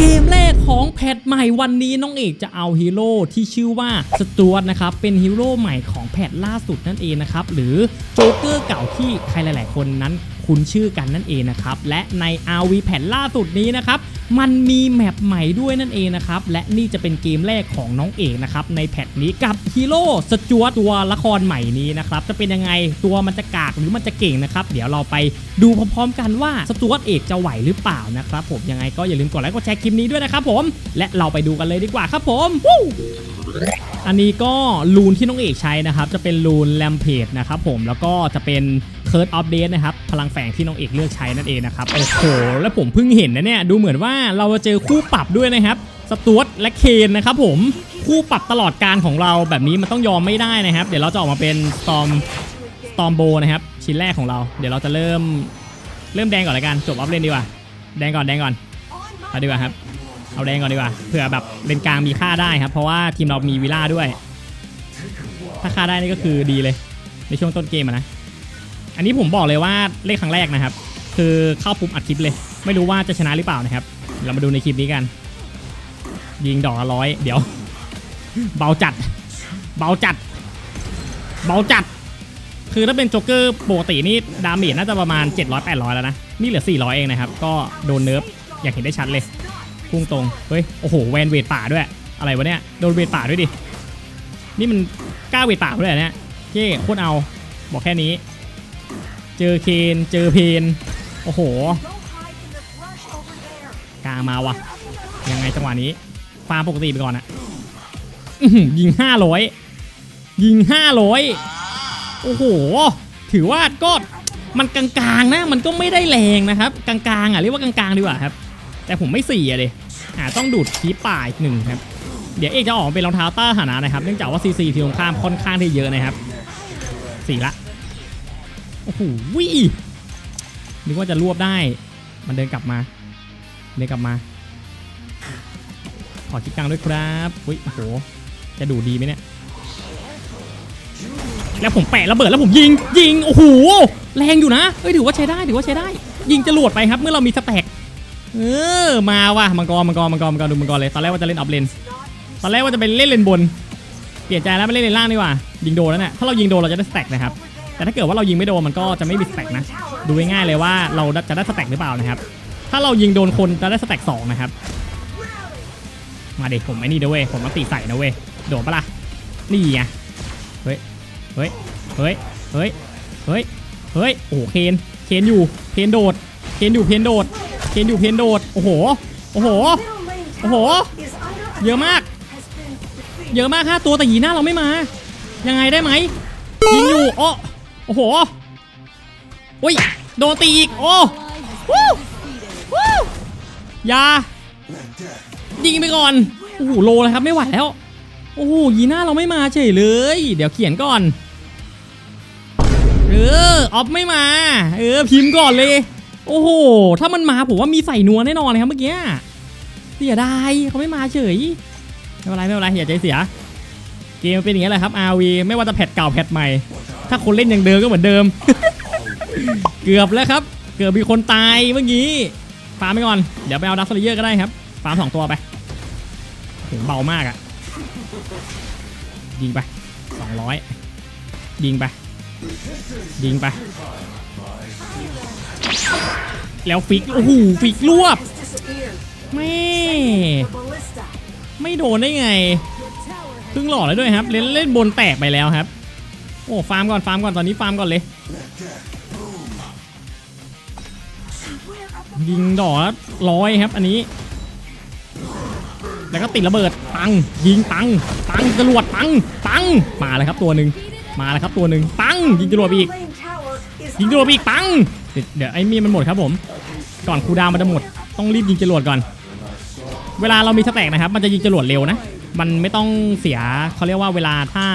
เกมแรกของแพทใหม่วันนี้น้องเอกจะเอาฮีโร่ที่ชื่อว่าสต u ว r นะครับเป็นฮีโร่ใหม่ของแพทล่าสุดนั่นเองนะครับหรือโจ๊กเกอร์เก่าที่ใครหลาย ๆ คนนั้น คุ้นชื่อกันนั่นเองนะครับ และใน RV แพทล่าสุดนี้นะครับ มันมีแมปใหม่ด้วยนั่นเองนะครับ และนี่จะเป็นเกมแรกของน้องเอกนะครับ ในแพทนี้กับฮีโร่สจวตตัวละครใหม่นี้นะครับ จะเป็นยังไงตัวมันจะกากหรือมันจะเก่งนะครับ เดี๋ยวเราไปดูพร้อมๆกันว่าสจวตเอกจะไหวหรือเปล่านะครับผมยังไงก็อย่าลืมกดไลค์กดแชร์คลิปนี้ด้วยนะครับผมและเราไปดูกันเลยดีกว่าครับผมอันนี้ก็ลูนที่น้องเอกใช้นะครับ จะเป็นลูนแลมเพจนะครับผมแล้วก็จะเป็น เคิร์ดอัปเดตนะครับ พลังแฝงที่น้องเอกเลือกใช้นั่นเองนะครับ โอ้โห แล้วผมเพิ่งเห็นนะเนี่ย ดูเหมือนว่าเราจะเจอคู่ปรับด้วยนะครับ สตูดและเคนนะครับผมคู่ปรับตลอดการของเราแบบนี้มันต้องยอมไม่ได้นะครับ เดี๋ยวเราจะออกมาเป็นสตอมสตอมโบนะครับ ชิ้นแรกของเรา เดี๋ยวเราจะเริ่มเริ่มแดงก่อนละกัน จบอัพเลนดีกว่า แดงก่อนแดงก่อนเอาดีกว่าครับ เอาแดงก่อนดีกว่า เผื่อแบบเลนกลางมีค่าได้ครับ เพราะว่าทีมเรามีวิล่าด้วย ถ้าค่าได้นี่ก็คือดีเลย ในช่วงต้นเกมนะ อันนี้ผมบอกเลยว่าเล่นครั้งแรกนะครับ คือเข้าปุ๊บอัดคลิปเลย ไม่รู้ว่าจะชนะหรือเปล่านะครับ เรามาดูในคลิปนี้กัน ยิงดอกละร้อยเดี๋ยว เบาจัด เบาจัด เบาจัด คือถ้าเป็นโจ๊กเกอร์ปกตินี่ดาเมจน่าจะประมาณ 700-800 แล้วนะ นี่เหลือ 400 เองนะครับ ก็โดนเนิร์ฟอยางเห็นได้ชัดเลยพุ่งตรง เฮ้ย โอ้โห แวนเวทป่าด้วย อะไรวะเนี่ย โดนเวทป่าด้วยดิ นี่มันกล้าเวทป่าด้วยเหรอเนี่ยเจ้โคตรเอา บอกแค่นี้ เจอเคนเจอเพนโอ้โหกลางมาวะยังไงจังหวะนี้ฟามปกติไปก่อนอะอื้อหือยิง500ยิง500โอ้โห ถือว่าก็มันกลางๆนะ มันก็ไม่ได้แรงนะครับ กลางๆอะเรียกว่ากลางๆดีกว่าครับ แต่ผมไม่สี่อะดิอ่าต้องดูดคีป่าอีกหนึ่งครับ เดี๋ยวเอกจะออกเป็นรองเท้าต้าหานะนะครับ เนื่องจากว่าซีซีทีมตรงข้ามค่อนข้างที่เยอะนะครับสี่ละ โอ้โหวินึกว่าจะรวบได้ มันเดินกลับมาเดินกลับมา ขอคิดกลางด้วยครับอุ้ยโอ้โห จะดูดีไหมเนี่ย แล้วผมแปะระเบิดแล้วผมยิง ยิง โอ้โห แรงอยู่นะ เอ้ยถือว่าใช้ได้ ถือว่าใช้ได้ ยิงจรวดไปครับ เมื่อเรามีสแต็กเออ มาว่ะ มังกร มังกร มังกร มังกร ดูมังกรเลย ตอนแรกว่าจะเล่นออฟเลน ตอนแรกว่าจะไปเล่นเลนบน เปลี่ยนใจแล้วไปเล่นเลนล่างดีกว่า ยิงโดนแล้วเนี่ยถ้าเรายิงโดนเราจะได้สแต็กนะครับ แต่ถ้าเกิดว่าเรายิงไม่โดนมันก็จะไม่มีสแต็กนะ ดูง่ายๆเลยว่าเราจะได้สแต็กหรือเปล่านะครับ ถ้าเรายิงโดนคนจะได้สแต็กสองนะครับ มาเด็กผมไอ้นี่ด้วยเวยผมมาตีใส่นะเว้ย โดนปะล่ะ นี่ไง เฮ้ย เฮ้ย เฮ้ย เฮ้ย เฮ้ย เฮ้ย โอ้โหเคน เคนอยู่ เคนโดด เคนอยู่เพนโดด เคนอยู่เพนโดด โอ้โห โอ้โห โอ้โห เยอะมาก เยอะมากห้าตัวแต่หยีหน้าเราไม่มา ยังไงได้ไหมยิงอยู่โอ้ โอ้โหโอ้ยโดนตีอีก โอ้วู้วู้ยายิงไปก่อน โอ้โหโลเลยครับไม่ไหวแล้ว โอ้โหยีหน้าเราไม่มาเฉยเลย เดี๋ยวเขียนก่อน เออออฟไม่มา เออพิมพ์ก่อนเลย โอ้โห ถ้ามันมาผมว่ามีใส่นัวแน่นอนเลยครับเมื่อกี้เสียดายเขาไม่มาเฉย ไม่เป็นไรไม่เป็นไรอย่าใจเสีย เกมเป็นอย่างนี้แหละครับ RV ไม่ว่าจะแพทเก่าแพทใหม่ ถ้าคนเล่นอย่างเดิมก็เหมือนเดิม เกือบแล้วครับ เกือบมีคนตายเมื่อกี้ฟาร์มไปก่อน เดี๋ยวไปเอาดัสเลเยอร์ก็ได้ครับ ฟาร์มสองตัวไปเบามากอะยิงไปสองร้อยยิงไป ยิงไป แล้วฟิก โอ้โห ฟิกรวบไม่ ไม่โดนได้ไงครึ่งหล่อดเลยด้วยครับ เล่นเล่นบนแตกไปแล้วครับ โอ้ฟาร์มก่อนฟาร์มก่อนตอนนี้ฟาร์มก่อนเลยยิงดอกละร้อยครับอันนี้ แล้วก็ติดระเบิดปังยิงปังปังจรวดปังปังมาเลยครับตัวหนึ่งมาเลยครับตัวหนึ่งปังยิงจรวดอีก ยิงจรวดอีกปังเดี๋ยวไอ้มีมันหมดครับผม ก่อนคูดาวมันจะหมด ต้องรีบยิงจรวดก่อน เวลาเรามีสแต็กนะครับ มันจะยิงจรวดเร็วนะ มันไม่ต้องเสียเขาเรียกว่าเวลาท่า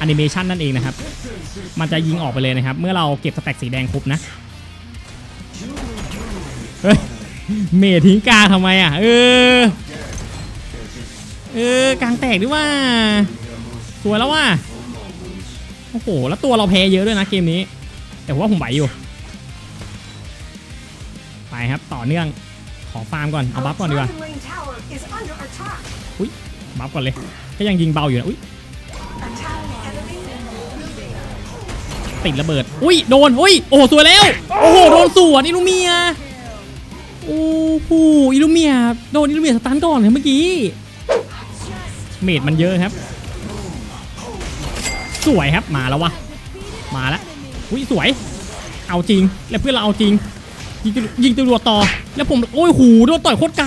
แอนิเมชันนั่นเองนะครับ มันจะยิงออกไปเลยนะครับ เมื่อเราเก็บสแต็กสีแดงครบนะ เฮ้ย เมทิ้งกาทำไมอะ เออ เออกลางแตกดิว่าสวยแล้วว่าโอ้โห แล้วตัวเราแพ้เยอะด้วยนะเกมนี้ แต่ว่าผมไหวอยู่ ไปครับต่อเนื่อง ขอฟาร์มก่อน เอาบัฟก่อนดีกว่า อุ้ยบัฟก่อนเลย ก็ยังยิงเบาอยู่นะ อุ้ย ติดระเบิด อุ้ยโดนอุ้ยโอ้โหสวยแล้ว โอ้โหโดนสวนอิลูเมีย โอ้โหอิลูเมียโดนอิลูเมียสตันก่อนเลยเมื่อกี้ เมดมันเยอะครับ สวยครับมาแล้ววะ มาแล้วอุ้ยสวย เอาจริง แล้วเพื่อนเราเอาจริง ยิงจรวดยิงจรวต่อ แล้วผม โอ้ยหูโดนต่อยโคตรไกล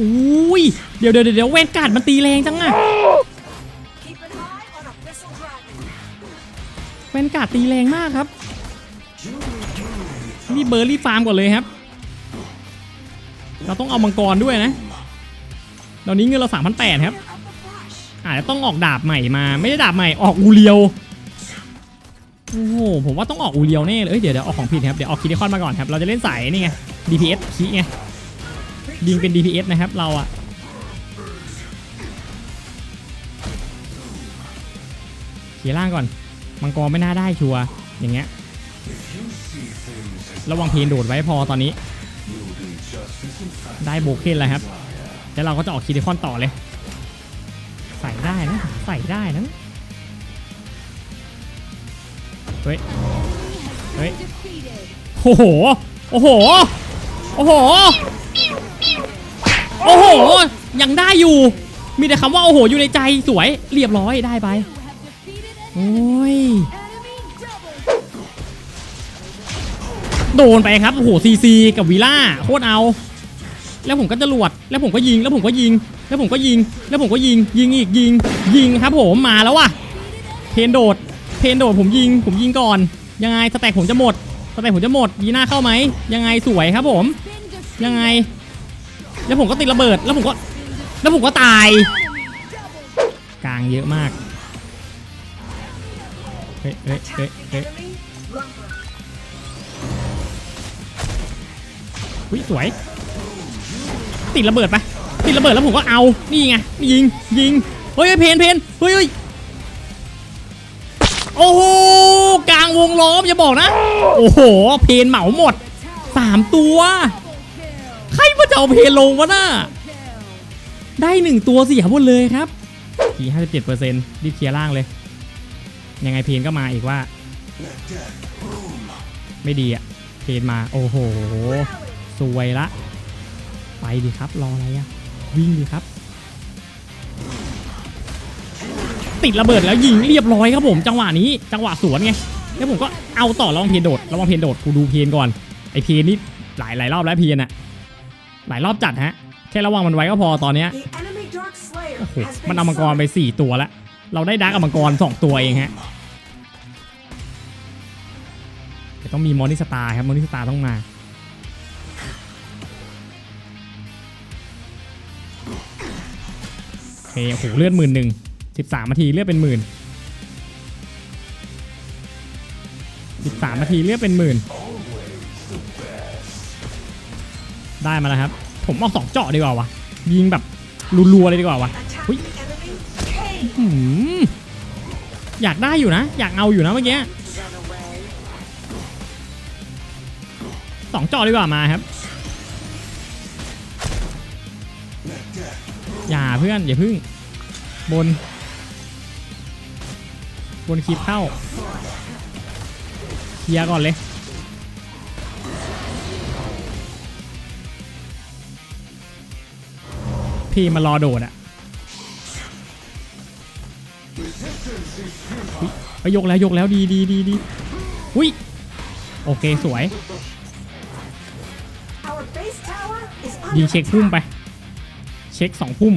อุ้ย เดี๋ยวเดี๋ยวเดี๋ยวเวนการ์ดมันตีแรงจังอะ แวนการ์ดตีแรงมากครับนี่เบอร์รี่ฟาร์มก่อนเลยครับ เราต้องเอามังกรด้วยนะตอนนี้เงินเราสามพันแปดครับ อาจจะต้องออกดาบใหม่มา ไม่ได้ดาบใหม่ออกอูเรียว โอ้โห ผมว่าต้องออกอูเรียวแน่เลย เดี๋ยวเดี๋ยวออกของผิดครับ เดี๋ยวออกคิดิคอนมาก่อนครับ เราจะเล่นสายนี่ไง DPS คีไง ยิงเป็น DPS นะครับเราอะเขียร่างก่อน มังกรไม่น่าได้ชัวร์อย่างเงี้ยระวังเพนโดดไว้พอตอนนี้ ได้โบเคนแล้วครับแล้วเราก็จะออกคิดิคอนต่อเลย ใส่ได้นะใส่ได้นะเฮ้ยเฮ้ยโอ้โหโอ้โหโอ้โหโอ้โหยังได้อยู่ มีแต่คำว่าโอ้โหอยู่ในใจสวยเรียบร้อยได้ไป โอ้ย โดนไปครับ โอ้โหซีซีกับวีล่าโคตรเอา แล้วผมก็จะหลวด แล้วผมก็ยิง แล้วผมก็ยิง แล้วผมก็ยิง แล้วผมก็ยิง ยิงอีกยิง ยิงครับผมมาแล้วว่ะ เพนโดด เพนโดดผมยิง ผมยิงก่อน ยังไงสแต็กผมจะหมด สแต็กผมจะหมดยีน่าเข้าไหม ยังไงสวยครับผม ยังไง แล้วผมก็ติดระเบิด แล้วผมก็ แล้วผมก็ตาย กลางเยอะมาก เฮ้ยเฮ้ยเฮ้ย Attack the เฮ้ยอุ้ยสวย ติดระเบิดไปติดระเบิดแล้วผมก็เอานี่ไงยิงยิงเฮ้ยเพนเพนเฮ้ยเฮ้ยโอ้โหกลางวงล้อมอย่าบอกนะ โอ้โห เพนเหมาหมดสามตัว ใครมาจะเอาเพนลงวะน่ะได้หนึ่งตัวเสียหมดเลยครับทีห้าสิบเจ็ดเปอร์เซ็นต์รีบเคลียร์ล่างเลย ยังไงเพนก็มาอีกว่า ไม่ดีอะเพนมาโอ้โหสวยละ ไปดิครับรออะไรอะวิ่งดิครับ ติดระเบิดแล้วยิงเรียบร้อยครับผม จังหวะนี้จังหวะสวนไงแล้วผมก็เอาต่อระวังเพนโดดระวังเพนโดดกูดูเพนก่อนไอเพนนี่หลายหลายรอบแล้วเพนอะหลายรอบจัดฮะแค่ระวังมันไว้ก็พอตอนเนี้ย The enemy dark slayer โอ้โห has มัน been เอามังกรไป summoned. 4ตัวแล้ว เราได้ดาร์กกับมังกร 2 ตัวเองฮะแต่ต้องมีมอนิสตาครับมอนิสตาต้องมาโอเคโอ้โหเลือดหมื่นหนึ่งสิบสามนาทีเลือดเป็นหมื่นสิบสามนาทีเลือดเป็นหมื่นได้มาแล้วครับ ผมเอาสองเจาะดีกว่าวะยิงแบบรัวๆเลยดีกว่าวะ อยากได้อยู่นะ อยากเอาอยู่นะเมื่อกี้สองจอดีกว่ามาครับ อย่าเพื่อน อย่าพึ่ง บน บนคลิปเข้าเคลียก่อนเลยพี่มารอโดดอะ ไปยกแล้วยกแล้วดีดีดีดีอุ้ยโอเคสวย Our base tower is ยิง under เช็คพุ่ม attack. ไป เช็คสองพุ่ม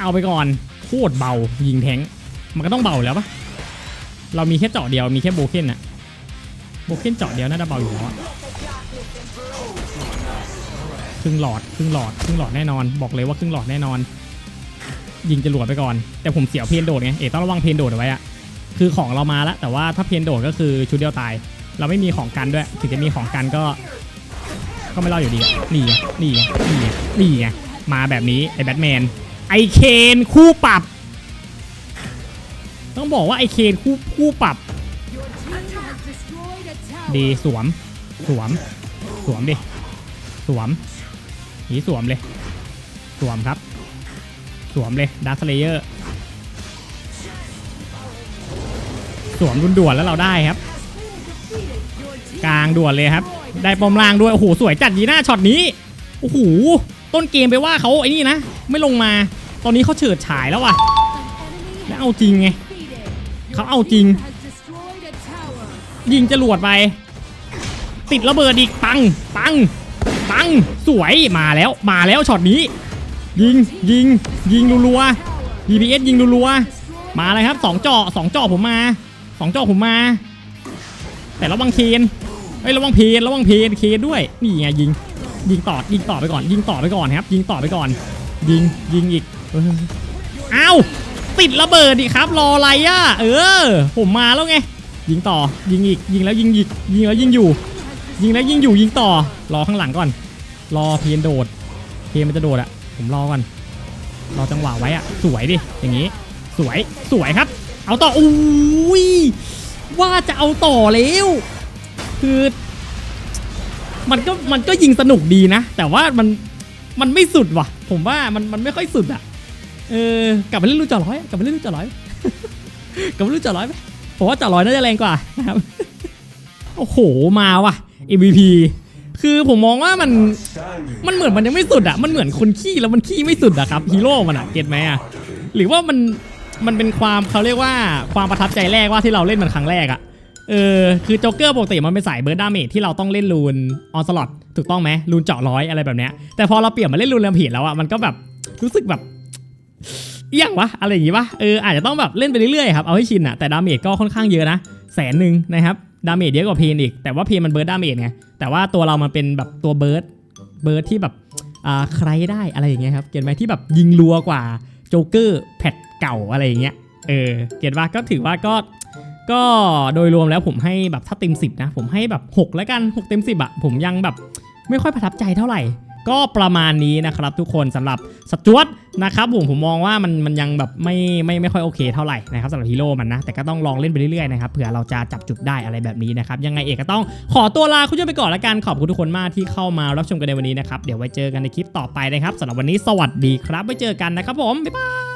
เอาไปก่อนโคตรเบายิงแทงค์มันก็ต้องเบาอยู่แล้วปะเรามีแค่เจาะเดียวมีแค่โบเคนอะโบเคนเจาะเดียวน่าจะเบาอยู่แล้วอะครึ่งหลอดครึ่งหลอดครึ่งหลอดแน่นอน บอกเลยว่าครึ่งหลอดแน่นอน ยิงจรวดไปก่อน แต่ผมเสียวเพนโดดไงเอ๋ต้องระวังเพนโดดเอาไว้อะคือของเรามาแล้วแต่ว่าถ้าเพนโดดก็คือชุดเดียวตาย เราไม่มีของกันด้วย ถึงจะมีของกันก็ ก็ไม่รอดอยู่ดีนี่ไงนี่ไงนี่ไงนี่ไงมาแบบนี้ไอ้แบทแมนไอเคนคู่ปรับ ต้องบอกว่าไอเคนคู่คู่ปรับดีสวมสวมสวมดิสวมหนีสวมเลย สวมครับ สวมเลยดัสเลเยอร์สวมรุนด่วนแล้วเราได้ครับ กลางด่วนเลยครับ ได้ปอมล่างด้วยโอ้โหสวยจัดยีน้าช็อตนี้โอ้โหต้นเกมไปว่าเขาไอ้นี่นะ ไม่ลงมาตอนนี้เขาเฉิดฉายแล้วว่ะแล้วเอาจริงไงเขาเอาจริง ยิงจรวดไป ติดระเบิดอีกปังปังปังสวยมาแล้วมาแล้วช็อตนี้ ยิงยิงยิงรัวๆ DPS ยิงรัวๆ มาเลยครับสองเจาะสองเจาะผมมาสองเจาะผมมา แต่ระวังเคนเอ้ยระวังเพนระวังเพนเคนด้วยนี่ไงยิงยิงต่อยิงต่อไปก่อน ยิงต่อไปก่อนครับ ยิงต่อไปก่อน ยิงยิงอีกเอออ้าวติดระเบิดดิครับ รออะไรอะเออ ผมมาแล้วไงยิงต่อยิงอีกยิงแล้วยิงอีกยิงแล้วยิงอยู่ ยิงแล้วยิงอยู่ยิงต่อรอข้างหลังก่อน รอเพนโดดเพนมันจะโดดอะ ผมรอก่อนรอจังหวะไว้อะสวยดิอย่างนี้ สวยสวยครับ เอาต่ออุ้ยว่าจะเอาต่อแล้วคือมันก็มันก็ยิงสนุกดีนะ แต่ว่ามันมันไม่สุดว่ะ ผมว่ามันมันไม่ค่อยสุดอะเออกลับไปเล่นลูกจ่อร้อยกลับไปเล่นลูกจ่อร้อยกลับไปเล่นลูกจ่อร้อยไหมผมว่าจ่อร้อยน่าจะแรงกว่านะครับโอ้โหมาว่ะ MVP คือผมมองว่ามันมันเหมือนมันยังไม่สุดอะมันเหมือนคนขี้แล้วมันขี้ไม่สุดอะครับฮีโร่มันอะเก็ตไหมอะหรือว่ามันมันเป็นความเขาเรียกว่าความประทับใจแรกว่าที่เราเล่นมันครั้งแรกอะเออคือโจ๊กเกอร์ปกติมันเป็นสายเบิร์ดดาเมจที่เราต้องเล่นรูนออนสล็อตถูกต้องไหมรูนเจาะร้อยอะไรแบบเนี้ยแต่พอเราเปลี่ยนมาเล่นรูนแรมเพจแล้วอะมันก็แบบรู้สึกแบบเอี่ยงวะอะไรอย่างงี้วะเอออาจจะต้องแบบเล่นไปเรื่อยๆครับเอาให้ชินอะแต่ดาเมจก็ค่อนข้างเยอะนะแสนหนึ่งนะครับ ดาเมจเยอะกว่าเพนอีก แต่ว่าเพนมันเบิร์ดดาเมจไง แต่ว่าตัวเรามันเป็นแบบตัวเบิร์ดเบิร์ดที่แบบอ่าใครได้อะไรอย่างเงี้ยครับ เก็ตไหมที่แบบยิงรัวกว่าโจ๊กเกอร์แพทเก่าอะไรอย่างเงี้ย เออ เก็ตว่าก็ถือว่าก็ก็โดยรวมแล้วผมให้แบบถ้าเต็ม 10 นะ ผมให้แบบ 6 แล้วกัน 6 เต็ม 10อะผมยังแบบไม่ค่อยประทับใจเท่าไหร่ ก็ประมาณนี้นะครับทุกคนสำหรับสจวตนะครับผมผมมองว่ามันมันยังแบบไม่ไม่ไม่ค่อยโอเคเท่าไหร่นะครับสำหรับฮีโร่มันนะ แต่ก็ต้องลองเล่นไปเรื่อยๆนะครับเผื่อเราจะจับจุดได้อะไรแบบนี้นะครับ ยังไงเอกก็ต้องขอตัวลาคุณผู้ชมไปก่อนละกันขอบคุณทุกคนมากที่เข้ามารับชมกันในวันนี้นะครับเดี๋ยวไว้เจอกันในคลิปต่อไปนะครับสำหรับวันนี้สวัสดีครับไว้เจอกันนะครับผมบ๊ายบาย